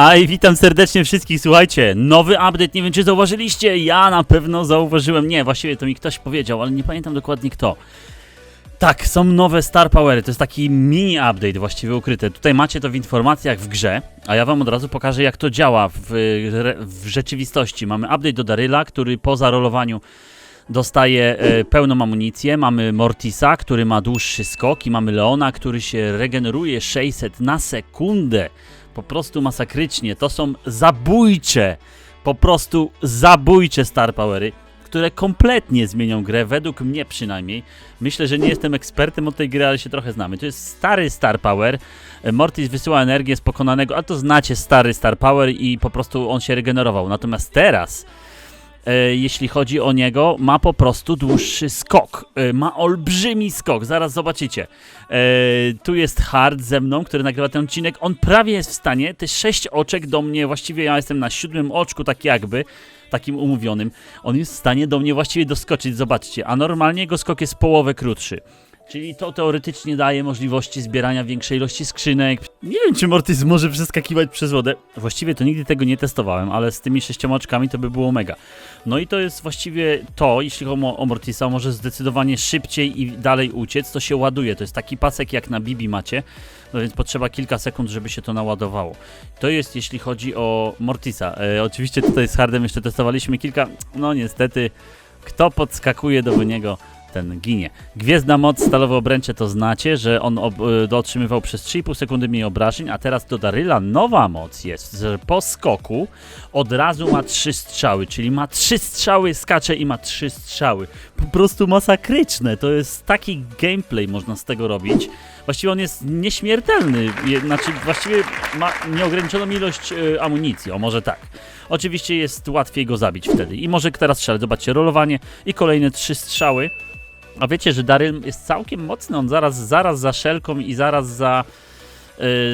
A i witam serdecznie wszystkich, słuchajcie, nowy update, nie wiem czy zauważyliście, ja na pewno zauważyłem, nie, właściwie to mi ktoś powiedział, ale nie pamiętam dokładnie kto. Tak, są nowe Star Powery, to jest taki mini update właściwie ukryte. Tutaj macie to w informacjach w grze, a ja wam od razu pokażę jak to działa w, w rzeczywistości. Mamy update do Daryla, który po zarolowaniu dostaje e, pełną amunicję. Mamy Mortisa, który ma dłuższy skok i mamy Leona, który się regeneruje 600 na sekundę. Po prostu masakrycznie. To są zabójcze, po prostu zabójcze Star Powery, które kompletnie zmienią grę, według mnie przynajmniej. Myślę, że nie jestem ekspertem od tej gry, ale się trochę znamy. To jest stary Star Power. Mortis wysyła energię z pokonanego, a to znacie stary Star Power i po prostu on się regenerował. Natomiast teraz jeśli chodzi o niego, ma po prostu dłuższy skok. E, ma olbrzymi skok, zaraz zobaczycie. E, tu jest Hard ze mną, który nagrywa ten odcinek. On prawie jest w stanie, te sześć oczek do mnie, właściwie ja jestem na siódmym oczku, tak jakby, takim umówionym. On jest w stanie do mnie właściwie doskoczyć, zobaczcie. A normalnie jego skok jest połowę krótszy. Czyli to teoretycznie daje możliwości zbierania większej ilości skrzynek. Nie wiem, czy Mortis może przeskakiwać przez wodę. Właściwie to nigdy tego nie testowałem, ale z tymi sześcioma oczkami to by było mega. No i to jest właściwie to, jeśli chodzi o Mortisa, może zdecydowanie szybciej i dalej uciec, to się ładuje. To jest taki pasek jak na Bibi macie, no więc potrzeba kilka sekund, żeby się to naładowało. To jest jeśli chodzi o Mortisa. E, oczywiście tutaj z Hardem jeszcze testowaliśmy kilka, no niestety, kto podskakuje do niego, ten ginie. Gwiezdna moc, stalowe obręcze to znacie, że on ob, y, otrzymywał przez 3,5 sekundy mniej obrażeń, a teraz do Daryla nowa moc jest, że po skoku od razu ma trzy strzały, czyli ma trzy strzały, skacze i ma trzy strzały. Po prostu masakryczne, to jest taki gameplay można z tego robić. Właściwie on jest nieśmiertelny, znaczy właściwie ma nieograniczoną ilość y, amunicji, o może tak. Oczywiście jest łatwiej go zabić wtedy i może teraz strzelać, zobaczcie, rolowanie i kolejne trzy strzały. A wiecie, że Daryl jest całkiem mocny, on zaraz, zaraz za Szelką i zaraz za,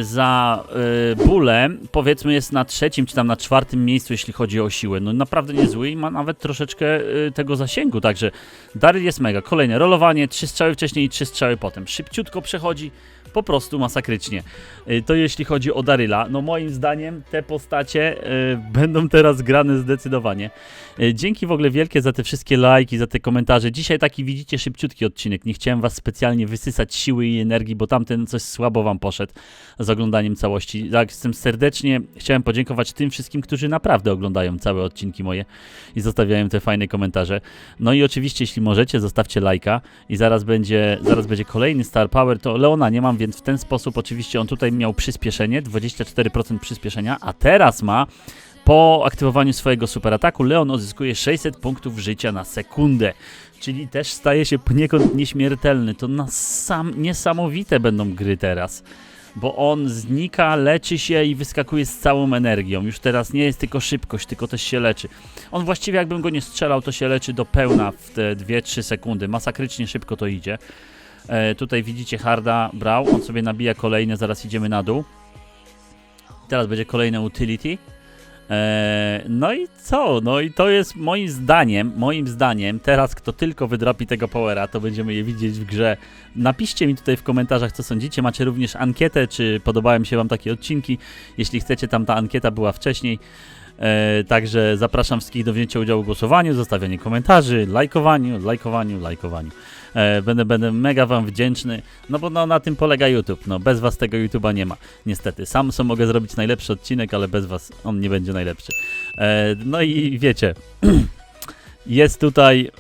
y, za y, Bólem, powiedzmy jest na trzecim czy tam na czwartym miejscu, jeśli chodzi o siłę. No naprawdę niezły i ma nawet troszeczkę y, tego zasięgu, także Daryl jest mega. Kolejne rolowanie, trzy strzały wcześniej i trzy strzały potem. Szybciutko przechodzi, po prostu masakrycznie. Y, To jeśli chodzi o Daryla, no moim zdaniem te postacie y, będą teraz grane zdecydowanie. Y, Dzięki w ogóle wielkie za te wszystkie lajki, za te komentarze. Dzisiaj taki widzicie szybciutki odcinek. Nie chciałem was specjalnie wysysać siły i energii, bo tamten coś słabo wam poszedł z oglądaniem całości. Tak, jestem serdecznie chciałem podziękować tym wszystkim, którzy naprawdę oglądają całe odcinki moje i zostawiają te fajne komentarze. No i oczywiście, jeśli możecie, zostawcie lajka i zaraz będzie, zaraz będzie kolejny Star Power. To Leona nie mam, więc w ten sposób oczywiście on tutaj miał przyspieszenie, 24% przyspieszenia, a teraz ma po aktywowaniu swojego superataku Leon odzyskuje 600 punktów życia na sekundę. Czyli też staje się poniekąd nieśmiertelny. To na sam niesamowite będą gry teraz. Bo on znika, leczy się i wyskakuje z całą energią. Już teraz nie jest tylko szybkość, tylko też się leczy. On właściwie jakbym go nie strzelał, to się leczy do pełna w te 2-3 sekundy. Masakrycznie szybko to idzie. E, tutaj widzicie Harda brał, on sobie nabija kolejne, zaraz idziemy na dół. Teraz będzie kolejne utility. Eee, no i co? No i to jest moim zdaniem, moim zdaniem, teraz kto tylko wydropi tego powera, to będziemy je widzieć w grze. Napiszcie mi tutaj w komentarzach, co sądzicie. Macie również ankietę, czy podobają się wam takie odcinki. Jeśli chcecie, tam ta ankieta była wcześniej. Eee, także zapraszam wszystkich do wzięcia udziału w głosowaniu, zostawianie komentarzy, lajkowaniu, lajkowaniu, lajkowaniu. Eee, będę, będę mega wam wdzięczny, no bo no, na tym polega YouTube. No, bez was tego YouTube'a nie ma. Niestety, sam sobie mogę zrobić najlepszy odcinek, ale bez was on nie będzie najlepszy. E, no i wiecie, jest tutaj.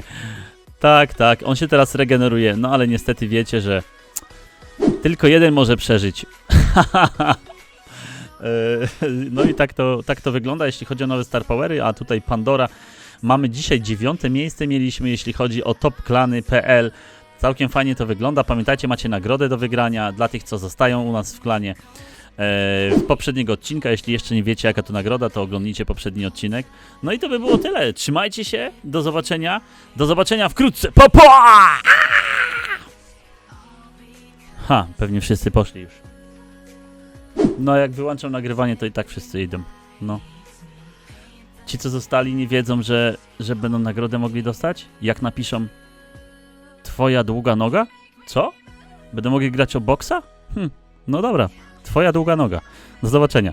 tak, tak, on się teraz regeneruje, no ale niestety wiecie, że tylko jeden może przeżyć. E, no i tak to, tak to wygląda, jeśli chodzi o nowe Star Powery, a tutaj Pandora. Mamy dzisiaj dziewiąte miejsce mieliśmy, jeśli chodzi o topklany.pl. Całkiem fajnie to wygląda. Pamiętajcie, macie nagrodę do wygrania dla tych, co zostają u nas w klanie. E, poprzedniego odcinka. Jeśli jeszcze nie wiecie, jaka to nagroda, to oglądnijcie poprzedni odcinek. No i to by było tyle. Trzymajcie się. Do zobaczenia. Do zobaczenia wkrótce. Papa! Ha, pewnie wszyscy poszli już. No, jak wyłączam nagrywanie, to i tak wszyscy idą. No. Ci, co zostali, nie wiedzą, że, że będą nagrodę mogli dostać? Jak napiszą Twoja długa noga? Co? Będą mogli grać o boksa? Hm, no dobra. Twoja długa noga. Do zobaczenia.